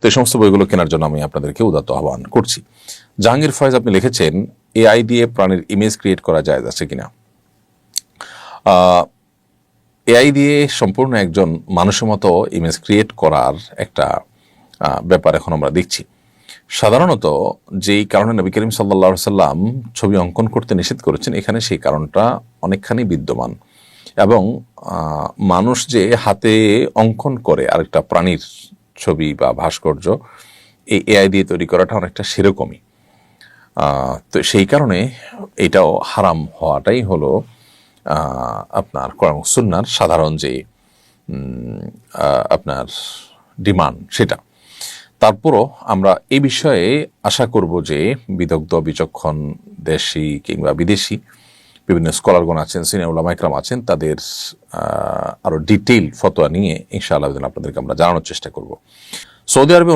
তো এই সমস্ত বইগুলো কেনার জন্য আমি আপনাদেরকে উদাত্ত আহ্বান করছি। জাহাঙ্গীর ফয়েজ আপনি লিখেছেন, এআই দিয়ে প্রাণীর ইমেজ ক্রিয়েট করা যায়, আছে কিনা? এআই দিয়ে সম্পূর্ণ একজন মানুষের মতো ইমেজ ক্রিয়েট করার একটা ব্যাপার এখন আমরা দেখছি। সাধারণত যেই কারণে নবী করিম সাল্লা সাল্লাম ছবি অঙ্কন করতে নিষেধ করেছেন, এখানে সেই কারণটা অনেকখানি বিদ্যমান। এবং মানুষ যে হাতে অঙ্কন করে আরেকটা প্রাণীর ছবি বা ভাস্কর্য, এই এআই দিয়ে তৈরি করাটা অনেকটা সেরকমই। তো সেই কারণে এটাও হারাম হওয়াটাই হলো আপনার কোরআন সুন্নার সাধারণ যে আপনার ডিমান্ড সেটা। তারপরও আমরা এই বিষয়ে আশা করব যে, বিদগ্ধ, বিচক্ষণ, দেশি কিংবা বিদেশি বিভিন্ন স্কলারগণ আছেন সিনিয়র ওলামাইকরাম আছেন, তাদের আরও ডিটেইল ফতোয়া নিয়ে ইনশাআল্লাহ আপনাদেরকে আমরা জানানোর চেষ্টা করব। সৌদি আরবে